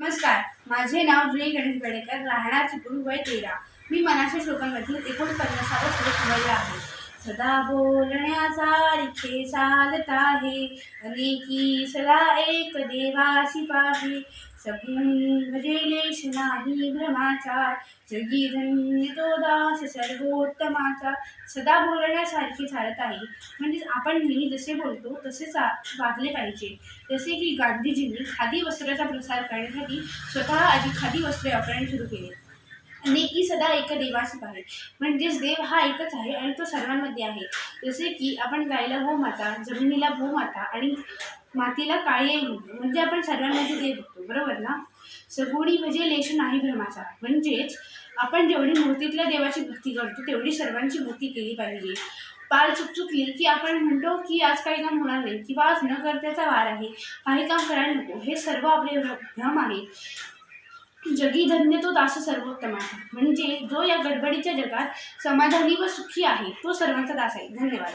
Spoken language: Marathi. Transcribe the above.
नमस्कार माझे नाव जुई गणेश बेडेकर राहणार चिपळूण वय तेरा. मी मनाच्या श्लोकांमधील एकोणपन्नासावं श्लोक म्हणला आहे. सदा बोलण्याचा रिखे चालत आहे. अनेकी सदा एक देवाशी पाहे. सगुण भजेलेश नाही भ्रमाचा जगी धन्य तो दास सर्वोत्तमाचा. सदा बोलण्यासारखे चालत आहे. म्हणजेच आपण नेहमी जसे बोलतो तसे चा वागले पाहिजे. जसे की गांधीजींनी खादी वस्त्राचा प्रसार करण्यासाठी स्वतः आधी खादी वस्त्रे वापरणे सुरू केले. नेकी सदा एक देवास आहे म्हणजेच देव हा एकच आहे आणि तो सर्वांमध्ये आहे. जसे की आपण गायला गोमाता जमिनीला गोमाता आणि मातीला काळी आई म्हणतो. म्हणजे आपण सर्वांमध्ये देव बघतो. बरोबर ना? सगुणी म्हणजे लेश नाही भ्रमाचा. म्हणजेच आपण जेवढी मूर्तीतल्या देवाची भक्ती करतो तेवढी सर्वांची भक्ती केली पाहिजे. पाल चुकचुकली की आपण म्हणतो की आज काही काम होणार नाही किंवा आज न करत्याचा वार आहे. काही काम करायला नको. हे सर्व आपले भ्रम आहे. जगी धन्य तो दास सर्वोत्तम आहे. म्हणजे जो या गडबडीच्या जगात समाधानी व सुखी आहे तो सर्वांचा दास आहे. धन्यवाद.